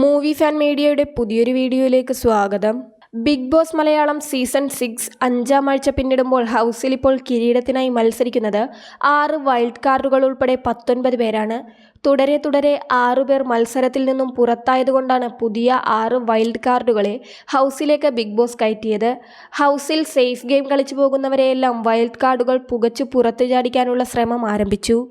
Movie fan മീഡിയയുടെ പുതിയൊരു വീഡിയോയിലേക്ക് സ്വാഗതം. Bigg Boss Malayalam season six അഞ്ചാം ആഴ്ച പിന്നിടുമ്പോൾ ഹൗസിൽ ഇപ്പോൾ കിരീടത്തിനായി മത്സരിക്കുന്നത് ആറ് വൈൽഡ് കാർഡുകൾ ഉൾപ്പെടെ പത്തൊൻപത് പേരാണ്. തുടരെ തുടരെ ആറുപേർ മത്സരത്തിൽ നിന്നും പുറത്തായതുകൊണ്ടാണ് പുതിയ ആറ് വൈൽഡ് കാർഡുകളെ ഹൗസിലേക്ക് ബിഗ് ബോസ് കയറ്റിയത്. ഹൗസിൽ സേഫ് ഗെയിം കളിച്ചു പോകുന്നവരെയെല്ലാം വൈൽഡ് കാർഡുകൾ പുകച്ചു പുറത്തു ചാടിക്കാനുള്ള ശ്രമം ആരംഭിച്ചു.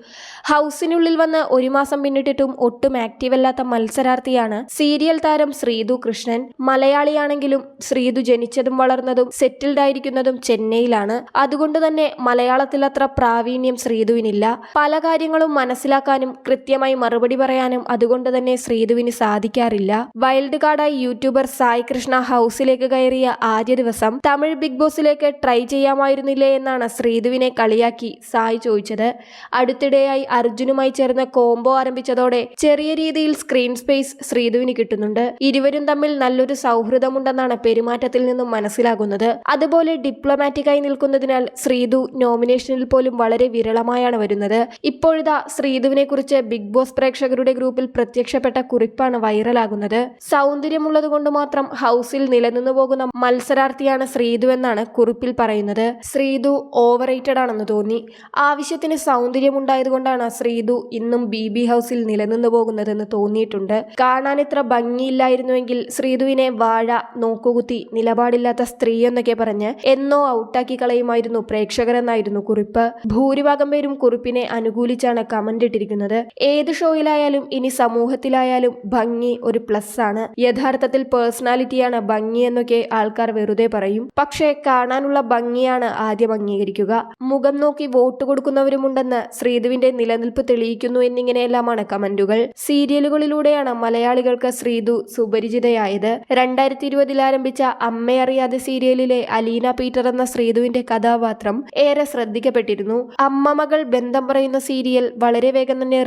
ഹൗസിനുള്ളിൽ വന്ന് ഒരു മാസം പിന്നിട്ടിട്ടും ഒട്ടും ആക്റ്റീവ് അല്ലാത്ത മത്സരാർത്ഥിയാണ് സീരിയൽ താരം ശ്രീതു കൃഷ്ണൻ. മലയാളിയാണെങ്കിലും ശ്രീതു ജനിച്ചതും വളർന്നതും സെറ്റിൽഡ് ആയിരിക്കുന്നതും ചെന്നൈയിലാണ്. അതുകൊണ്ട് തന്നെ മലയാളത്തിൽ അത്ര പ്രാവീണ്യം ശ്രീതുവിനില്ല. പല കാര്യങ്ങളും മനസ്സിലാക്കാനും കൃത്യമായി മറുപടി പറയാനും അതുകൊണ്ട് തന്നെ ശ്രീതുവിന് സാധിക്കാറില്ല. വൈൽഡ് കാർഡായി യൂട്യൂബർ സായി കൃഷ്ണ ഹൗസിലേക്ക് കയറിയ ആദ്യ ദിവസം തമിഴ് ബിഗ് ബോസിലേക്ക് ട്രൈ ചെയ്യാമായിരുന്നില്ലേ എന്നാണ് ശ്രീധുവിനെ കളിയാക്കി സായി ചോദിച്ചത്. അടുത്തിടെയായി അർജുനുമായി ചേർന്ന കോംബോ ആരംഭിച്ചതോടെ ചെറിയ രീതിയിൽ സ്ക്രീൻ സ്പേസ് ശ്രീതുവിന് കിട്ടുന്നുണ്ട്. ഇരുവരും തമ്മിൽ നല്ലൊരു സൗഹൃദമുണ്ടെന്നാണ് പെരുമാറ്റത്തിൽ നിന്നും മനസ്സിലാകുന്നത്. അതുപോലെ ഡിപ്ലോമാറ്റിക്കായി നിൽക്കുന്നതിനാൽ ശ്രീധു നോമിനേഷനിൽ പോലും വളരെ വിരളമായാണ് വരുന്നത്. ഇപ്പോഴിതാ ശ്രീധുവിനെ കുറിച്ച് ബിഗ് ബോസ് പ്രേക്ഷകരുടെ ഗ്രൂപ്പിൽ പ്രത്യക്ഷപ്പെട്ട കുറിപ്പാണ് വൈറലാകുന്നത്. സൗന്ദര്യമുള്ളത് കൊണ്ട് മാത്രം ഹൗസിൽ നിലനിന്നു പോകുന്ന മത്സരാർത്ഥിയാണ് ശ്രീതു എന്നാണ് കുറിപ്പിൽ പറയുന്നത്. ശ്രീതു ഓവർ റേറ്റഡ് ആണെന്ന് തോന്നി. ആവശ്യത്തിന് സൗന്ദര്യമുണ്ടായതുകൊണ്ടാണ് ശ്രീതു ഇന്നും ബി ബി ഹൗസിൽ നിലനിന്നു പോകുന്നതെന്ന് തോന്നിയിട്ടുണ്ട്. കാണാൻ ഇത്ര ഭംഗിയില്ലായിരുന്നുവെങ്കിൽ ശ്രീതുവിനെ വാഴ നോക്കുകുത്തി നിലപാടില്ലാത്ത സ്ത്രീ എന്നൊക്കെ പറഞ്ഞ് എന്നോ ഔട്ടാക്കി കളയുമായിരുന്നു പ്രേക്ഷകരെന്നായിരുന്നു കുറിപ്പ്. ഭൂരിഭാഗം പേരും കുറിപ്പിനെ അനുകൂലിച്ചാണ് കമന്റ് ഇട്ടിരിക്കുന്നത്. ഏത് ഷോയിലായാലും ഇനി സമൂഹത്തിലായാലും ഭംഗി ഒരു പ്ലസ് ആണ്. യഥാർത്ഥത്തിൽ പേഴ്സണാലിറ്റിയാണ് ഭംഗി എന്നൊക്കെ ആൾക്കാർ വെറുതെ പറയും. പക്ഷേ കാണാനുള്ള ഭംഗിയാണ് ആദ്യം അംഗീകരിക്കുക. മുഖം നോക്കി വോട്ട് കൊടുക്കുന്നവരുമുണ്ടെന്ന് ശ്രീധുവിന്റെ നിലനിൽപ്പ് തെളിയിക്കുന്നു എന്നിങ്ങനെയെല്ലാമാണ് കമന്റുകൾ. സീരിയലുകളിലൂടെയാണ് മലയാളികൾക്ക് ശ്രീധു സുപരിചിതയായത്. രണ്ടായിരത്തി ഇരുപതിൽ ആരംഭിച്ച അമ്മയറിയാതെ സീരിയലിലെ അലീന പീറ്റർ എന്ന ശ്രീധുവിന്റെ കഥാപാത്രം ഏറെ ശ്രദ്ധിക്കപ്പെട്ടിരുന്നു. അമ്മ മകൾ ബന്ധം പറയുന്ന സീരിയൽ വളരെ വേഗം തന്നെ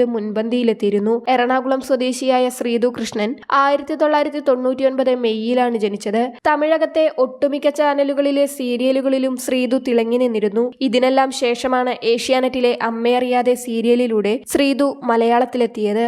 റേറ്റിംഗിലും മുൻപന്തിയിലെത്തിയിരുന്നു. എറണാകുളം സ്വദേശിയായ ശ്രീധു കൃഷ്ണൻ ആയിരത്തി തൊള്ളായിരത്തി തൊണ്ണൂറ്റി ഒൻപത് മെയ്യിലാണ് ജനിച്ചത്. തമിഴകത്തെ ഒട്ടുമിക്ക ചാനലുകളിലെ സീരിയലുകളിലും ശ്രീധു തിളങ്ങി നിന്നിരുന്നു. ഇതിനെല്ലാം ശേഷമാണ് ഏഷ്യാനെറ്റിലെ അമ്മയറിയാതെ സീരിയലിലൂടെ ശ്രീധു മലയാളത്തിലെത്തിയത്.